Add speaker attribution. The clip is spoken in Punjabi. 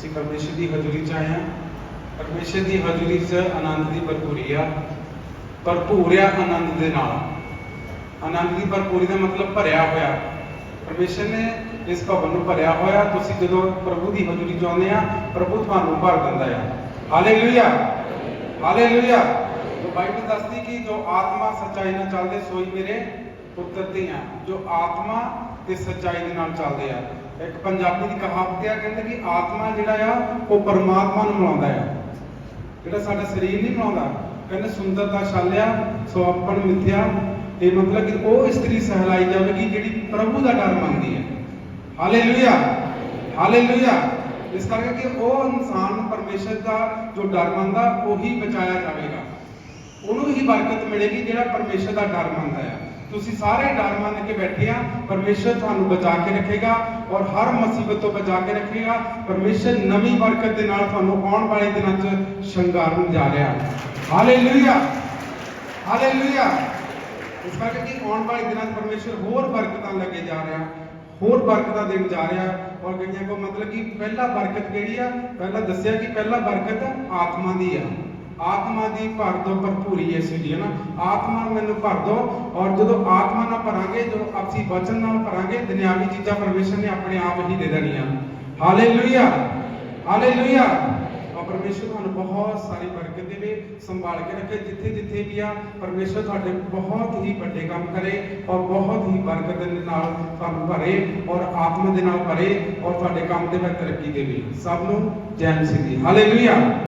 Speaker 1: ਅਸੀਂ ਪਰਮੇਸ਼ਰ ਦੀ ਹਜ਼ੂਰੀ 'ਚ ਆਏ ਹਾਂ। ਪਰਮੇਸ਼ਰ ਦੀ ਹਜ਼ੂਰੀ 'ਚ ਆਨੰਦ ਦੀ ਭਰਪੂਰੀ ਆ। ਭਰਪੂਰ ਆ ਆਨੰਦ ਦੇ ਨਾਲ। ਆਨੰਦ ਦੀ ਭਰਪੂਰੀ ਦਾ ਮਤਲਬ ਭਰਿਆ ਹੋਇਆ। ਪਰਮੇਸ਼ਰ ਨੇ ਇਸ ਭਵਨ ਨੂੰ ਭਰਿਆ ਹੋਇਆ। ਤੁਸੀਂ ਜਦੋਂ ਪ੍ਰਭੂ ਦੀ ਹਜ਼ੂਰੀ 'ਚ ਆਉਂਦੇ ਆ, ਪ੍ਰਭੂ ਤੁਹਾਨੂੰ ਭਰ ਦਿੰਦਾ ਆ। ਹਾਲੇਲੂਇਆ। ਹਾਲੇਲੂਇਆ। ਜੋ ਬਾਈਬਲ ਦੱਸਦੀ ਕਿ ਜੋ ਆਤਮਾ ਸੱਚਾਈ ਨਾਲ ਚੱਲਦੇ, ਸੋਈ ਮੇਰੇ ਪੁੱਤਰ ਤੇ ਆ। ਜੋ ਆਤਮਾ ਤੇ ਸੱਚਾਈ ਦੇ ਨਾਲ ਚੱਲਦੇ ਆ। ਇੱਕ ਪੰਜਾਬੀ ਦੀ ਕਹਾਵਤ ਆ, ਕਹਿੰਦੇ ਕਿ ਆਤਮਾ ਜਿਹੜਾ ਆ, ਉਹ ਪਰਮਾਤਮਾ ਨੂੰ ਮਿਲਾਉਂਦਾ ਆ। ਜਿਹੜਾ ਸਾਡਾ ਸਰੀਰ ਨਹੀਂ ਬਣਾਉਂਦਾ ਕਹਿੰਦੇ ਸੁੰਦਰਤਾ ਛਾਲਿਆ ਸੋ ਮਿੱਥਿਆ। ਇਹ ਮਤਲਬ ਕਿ ਉਹ ਇਸਤਰੀ ਸਹਿਲਾਈ ਜਾਵੇਗੀ ਜਿਹੜੀ ਪ੍ਰਭੂ ਦਾ ਡਰ ਮੰਗਦੀ ਹੈ ਹਾਲੇਲੂਇਆ। ਹਾਲੇਲੂਇਆ। ਇਸ ਕਰਕੇ ਕਿ ਉਹ ਇਨਸਾਨ, ਪਰਮੇਸ਼ਰ ਦਾ ਜੋ ਡਰ ਮੰਨਦਾ, ਉਹੀ ਬਚਾਇਆ ਜਾਵੇਗਾ। ਉਹਨੂੰ ਹੀ ਬਰਕਤ ਮਿਲੇਗੀ ਜਿਹੜਾ ਪਰਮੇਸ਼ਰ ਦਾ ਡਰ ਮੰਨਦਾ ਹੈ ਤੁਸੀਂ ਸਾਰੇ ਡਰ ਮੰਨ ਕੇ ਬੈਠੇ ਆ, ਪਰਮੇਸ਼ਰ ਤੁਹਾਨੂੰ ਬਚਾ ਕੇ ਰੱਖੇਗਾ ਔਰ ਹਰ ਮੁਸੀਬਤ ਤੋਂ ਬਚਾ ਕੇ ਰੱਖੇਗਾ। ਪਰਮੇਸ਼ਰ ਨਵੀਂ ਬਰਕਤ ਦੇ ਨਾਲ ਤੁਹਾਨੂੰ ਆਉਣ ਵਾਲੇ ਦਿਨਾਂ 'ਚ ਸ਼ਿੰਗਾਰਨ ਜਾ ਰਿਹਾ। ਹਾਲੇਲੂਇਆ ਹਾਲੇਲੂਇਆ ਇਸ ਕਰਕੇ ਕਿ ਆਉਣ ਵਾਲੇ ਦਿਨਾਂ 'ਚ ਪਰਮੇਸ਼ਰ ਹੋਰ ਬਰਕਤਾਂ ਲੱਗੇ ਜਾ ਰਿਹਾ, ਹੋਰ ਬਰਕਤਾਂ ਦੇਣ ਜਾ ਰਿਹਾ। ਔਰ ਕਈਆਂ ਕੋ ਮਤਲਬ ਕਿ ਪਹਿਲਾ ਬਰਕਤ ਕਿਹੜੀ ਆ? ਪਹਿਲਾਂ ਦੱਸਿਆ ਕਿ ਪਹਿਲਾ ਬਰਕਤ ਆਤਮਾ ਦੀ ਆ। ਆਤਮਾ ਦੀ ਭਰ ਦੋ ਭਰਪੂਰੀ ਯਿਸੂ ਜੀ ਹੈ ਨਾ। ਆਤਮਾ ਨੂੰ ਮੈਨੂੰ ਭਰ ਦੋ ਔਰ ਜਦੋਂ ਆਤਮਾ ਨਾਲ ਭਰਾਂਗੇ, ਜਦੋਂ ਆਪਸੀ ਵਚਨ ਨਾਲ ਭਰਾਂਗੇ, ਦੁਨਿਆਵੀ ਚੀਜ਼ਾਂ ਪਰਮੇਸ਼ਰ ਨੇ ਆਪਣੇ ਆਪ ਹੀ ਦੇ ਦੇਣੀਆਂ। ਹਾਲੇਲੂਇਆ ਹਾਲੇਲੂਇਆ ਔਰ ਪਰਮੇਸ਼ਰ ਤੁਹਾਨੂੰ ਬਹੁਤ ਸਾਰੀ ਬਰਕਤ ਦੇਵੇ, ਸੰਭਾਲ ਕੇ ਰੱਖੇ। ਜਿੱਥੇ ਜਿੱਥੇ ਵੀ ਆ, ਪਰਮੇਸ਼ਰ ਤੁਹਾਡੇ ਬਹੁਤ ਹੀ ਵੱਡੇ ਕੰਮ ਕਰੇ ਔਰ ਬਹੁਤ ਹੀ ਬਰਕਤ ਦੇ ਨਾਲ ਤੁਹਾਨੂੰ ਭਰੇ ਔਰ ਆਤਮਾ ਦੇ ਨਾਲ ਭਰੇ ਔਰ ਤੁਹਾਡੇ ਕੰਮ ਦੇ ਵਿੱਚ ਤਰੱਕੀ ਦੇਵੇ। ਸਭ ਨੂੰ ਜੈ ਮਸੀਹ ਦੀ। ਹਾਲੇਲੂਇਆ